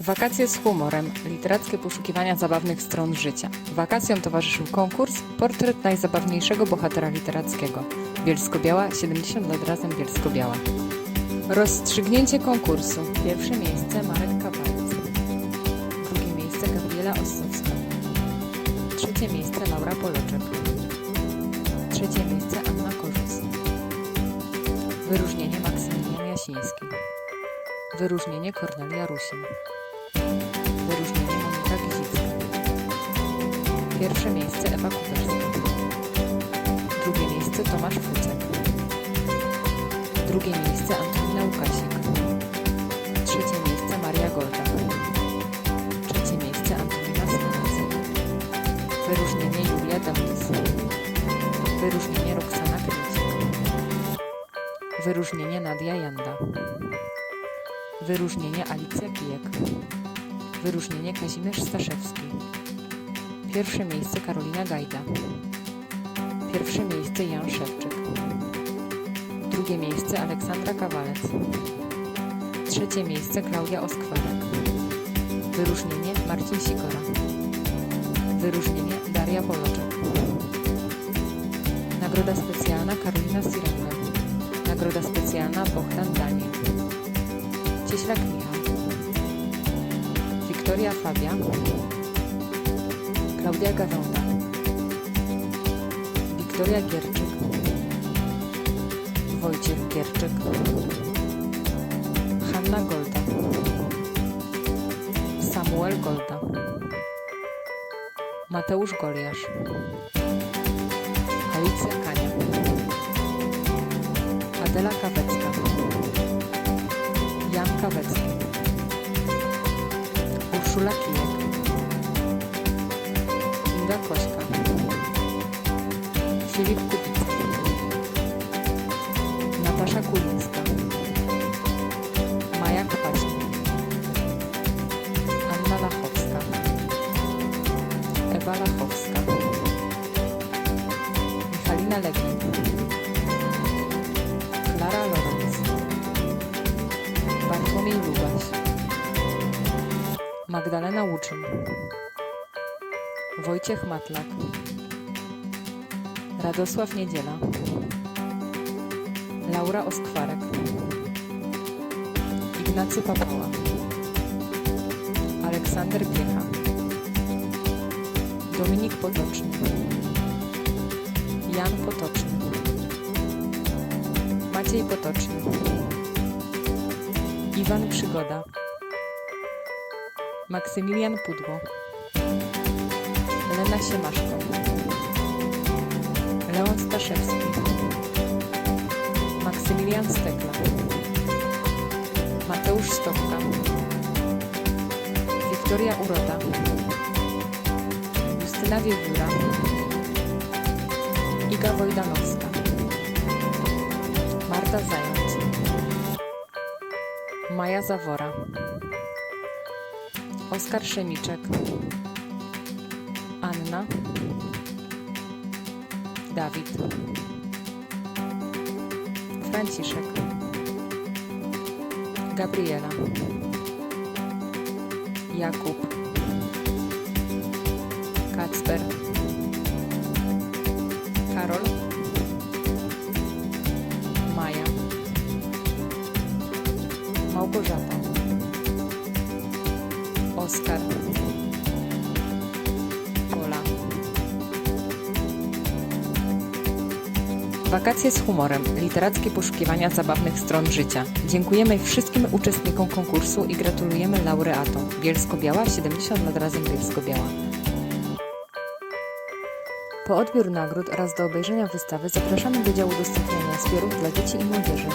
Wakacje z humorem. Literackie poszukiwania zabawnych stron życia. Wakacjom towarzyszył konkurs Portret najzabawniejszego bohatera literackiego. Bielsko-Biała, 70 lat razem Bielsko-Biała. Rozstrzygnięcie konkursu. Pierwsze miejsce Marek Kawalec. Drugie miejsce Gabriela Ossowska. Trzecie miejsce Laura Poloczek. Trzecie miejsce Anna Korzus. Wyróżnienie Maksymilian Jasiński. Wyróżnienie Kornelia Rusin. Pierwsze miejsce Ewa Kuberska. Drugie miejsce Tomasz Fucek. Drugie miejsce Antonina Łukasik. Trzecie miejsce Maria Golda. Trzecie miejsce Antonina Smolecy. Wyróżnienie Julia Dębys. Wyróżnienie Roxana Krycik. Wyróżnienie Nadia Janda. Wyróżnienie Alicja Kijek. Wyróżnienie Kazimierz Staszewski. Pierwsze miejsce Karolina Gajda. Pierwsze miejsce Jan Szewczyk. Drugie miejsce Aleksandra Kawalec. Trzecie miejsce Klaudia Oskwarek. Wyróżnienie Marcin Sikora. Wyróżnienie Daria Poloczek. Nagroda specjalna Karolina Siranga. Nagroda specjalna Bohdan Daniel. Cieślak Michał. Wiktoria Fabia. Klaudia Gawęda. Wiktoria Gierczyk. Wojciech Gierczyk. Hanna Golda. Samuel Golda. Mateusz Goliarz. Alicja Kania. Adela Kawecka. Jan Kawecki. Urszula Kijek. Ewa Lachowska. Michalina Legnik. Klara Lorenz. Bartłomiej Lubaś. Magdalena Łuczyn. Wojciech Matlak. Radosław Niedziela. Laura Oskwarek. Ignacy Papała. Aleksander Piecha. Dominik Potoczny. Jan Potoczny. Maciej Potoczny. Iwan Przygoda. Maksymilian Pudło. Lena Siemaszko. Leon Staszewski. Maksymilian Stekla. Mateusz Stopka. Wiktoria Uroda. Justyna Wiewióra. Iga Wojdanowska. Marta Zając. Maja Zawora. Oskar Szemiczek. Anna. Dawid. Franciszek. Gabriela. Jakub. Kacper. Karol. Maja. Małgorzata. Oskar. Pola. Wakacje z humorem. Literackie poszukiwania zabawnych stron życia. Dziękujemy wszystkim uczestnikom konkursu i gratulujemy laureatom. Bielsko-Biała, 70 lat razem Bielsko-Biała. Po odbiór nagród oraz do obejrzenia wystawy zapraszamy do działu udostępniania zbiorów dla dzieci i młodzieży.